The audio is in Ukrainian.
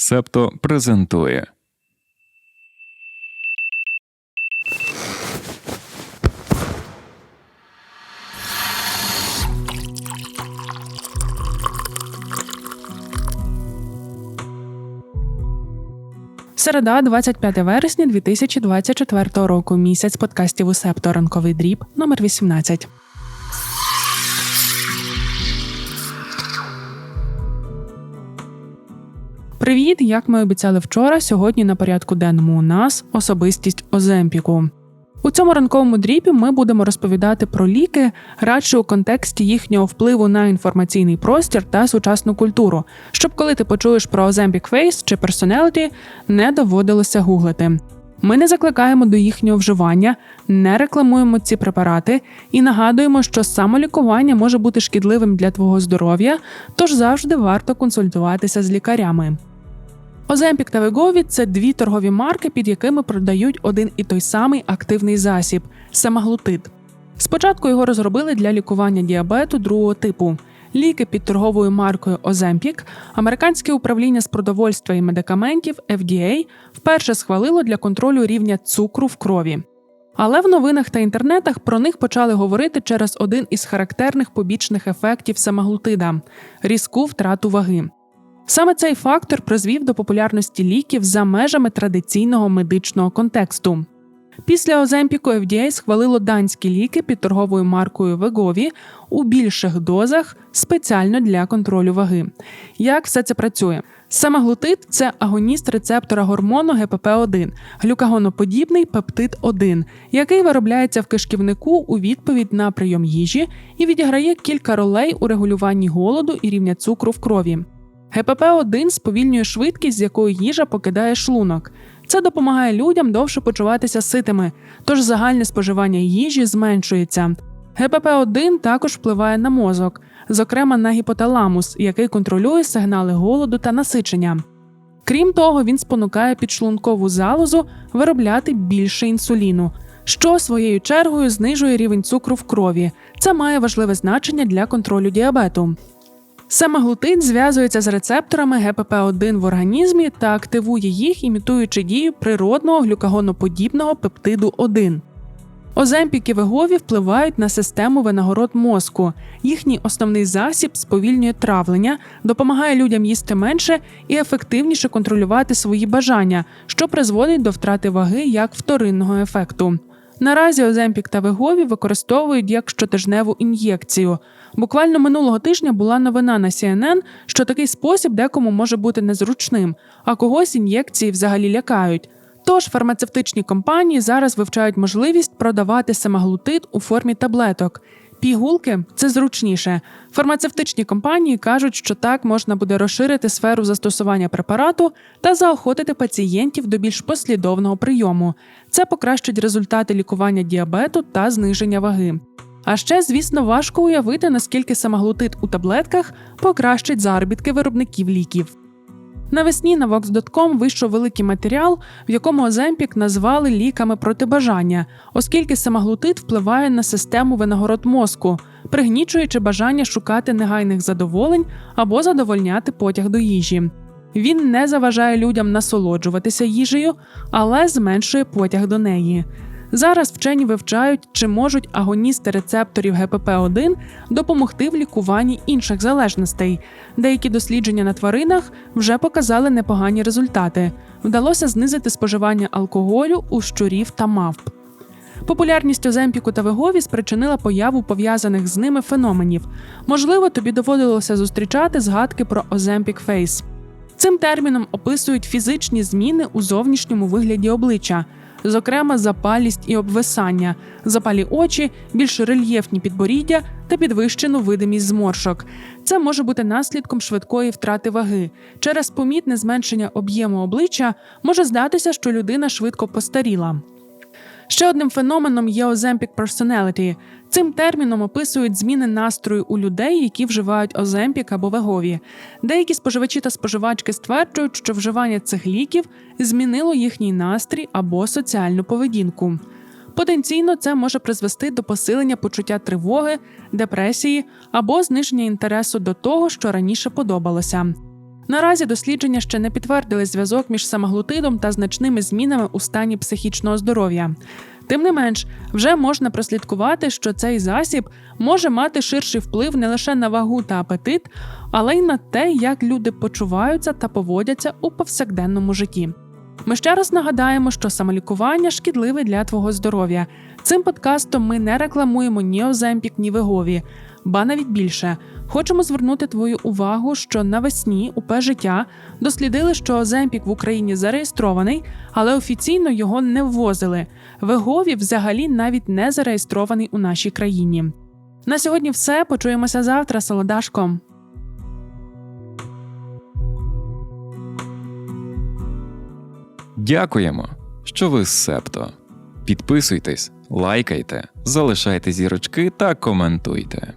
Септо презентує. Середа, 25 вересня 2024 року. Місяць подкастів у Септо ранковий дріб номер 18. Привіт! Як ми обіцяли вчора, сьогодні на порядку денному у нас особистість Оземпіку. У цьому ранковому дрібі ми будемо розповідати про ліки радше у контексті їхнього впливу на інформаційний простір та сучасну культуру, щоб коли ти почуєш про Ozempic Face чи Personality, не доводилося гуглити. Ми не закликаємо до їхнього вживання, не рекламуємо ці препарати і нагадуємо, що самолікування може бути шкідливим для твого здоров'я, тож завжди варто консультуватися з лікарями. Оземпік та Вегові це дві торгові марки, під якими продають один і той самий активний засіб семаглутид. Спочатку його розробили для лікування діабету другого типу. Ліки під торговою маркою Оземпік американське управління з продовольства і медикаментів FDA вперше схвалило для контролю рівня цукру в крові. Але в новинах та інтернетах про них почали говорити через один із характерних побічних ефектів семаглутида різку втрату ваги. Саме цей фактор призвів до популярності ліків за межами традиційного медичного контексту. Після Оземпіку FDA схвалило данські ліки під торговою маркою Вегові у більших дозах спеціально для контролю ваги. Як все це працює? Семаглутид – це агоніст рецептора гормону ГПП-1, глюкагоноподібний пептид 1, який виробляється в кишківнику у відповідь на прийом їжі і відіграє кілька ролей у регулюванні голоду і рівня цукру в крові. ГПП-1 сповільнює швидкість, з якою їжа покидає шлунок. Це допомагає людям довше почуватися ситими, тож загальне споживання їжі зменшується. ГПП-1 також впливає на мозок, зокрема на гіпоталамус, який контролює сигнали голоду та насичення. Крім того, він спонукає підшлункову залозу виробляти більше інсуліну, що своєю чергою знижує рівень цукру в крові. Це має важливе значення для контролю діабету. Семаглутин зв'язується з рецепторами ГПП-1 в організмі та активує їх, імітуючи дію природного глюкагоноподібного пептиду 1. Оземпік і вегові впливають на систему винагород мозку. Їхній основний засіб сповільнює травлення, допомагає людям їсти менше і ефективніше контролювати свої бажання, що призводить до втрати ваги як вторинного ефекту. Наразі Оземпік та Вегові використовують як щотижневу ін'єкцію. Буквально минулого тижня була новина на CNN, що такий спосіб декому може бути незручним, а когось ін'єкції взагалі лякають. Тож фармацевтичні компанії зараз вивчають можливість продавати семаглутид у формі таблеток. Пігулки це зручніше. Фармацевтичні компанії кажуть, що так можна буде розширити сферу застосування препарату та заохотити пацієнтів до більш послідовного прийому. Це покращить результати лікування діабету та зниження ваги. А ще, звісно, важко уявити, наскільки самоглутид у таблетках покращить заробітки виробників ліків. Навесні на Vox.com вийшов великий матеріал, в якому Оземпік назвали ліками проти бажання, оскільки самоглутид впливає на систему винагород мозку, пригнічуючи бажання шукати негайних задоволень або задовольняти потяг до їжі. Він не заважає людям насолоджуватися їжею, але зменшує потяг до неї. Зараз вчені вивчають, чи можуть агоністи рецепторів ГПП-1 допомогти в лікуванні інших залежностей. Деякі дослідження на тваринах вже показали непогані результати. Вдалося знизити споживання алкоголю у щурів та мавп. Популярність Оземпіку та Вегові спричинила появу пов'язаних з ними феноменів. Можливо, тобі доводилося зустрічати згадки про Оземпік Фейс. Цим терміном описують фізичні зміни у зовнішньому вигляді обличчя зокрема запалість і обвисання, запалі очі, більш рельєфні підборіддя та підвищену видимість зморшок. Це може бути наслідком швидкої втрати ваги. Через помітне зменшення об'єму обличчя може здатися, що людина швидко постаріла. Ще одним феноменом є Ozempic Personality. Цим терміном описують зміни настрою у людей, які вживають Оземпік або вегові. Деякі споживачі та споживачки стверджують, що вживання цих ліків змінило їхній настрій або соціальну поведінку. Потенційно це може призвести до посилення почуття тривоги, депресії або зниження інтересу до того, що раніше подобалося. Наразі дослідження ще не підтвердили зв'язок між самоглутидом та значними змінами у стані психічного здоров'я. Тим не менш, вже можна прослідкувати, що цей засіб може мати ширший вплив не лише на вагу та апетит, але й на те, як люди почуваються та поводяться у повсякденному житті. Ми ще раз нагадаємо, що самолікування шкідливе для твого здоров'я. Цим подкастом ми не рекламуємо ні Оземпік, ні Вегові, ба навіть більше. Хочемо звернути твою увагу, що навесні УП життя дослідили, що Оземпік в Україні зареєстрований, але офіційно його не ввозили. Вегові взагалі навіть не зареєстрований у нашій країні. На сьогодні все. Почуємося завтра, Солодашко. Дякуємо, що ви з Септо. Підписуйтесь, лайкайте, залишайте зірочки та коментуйте.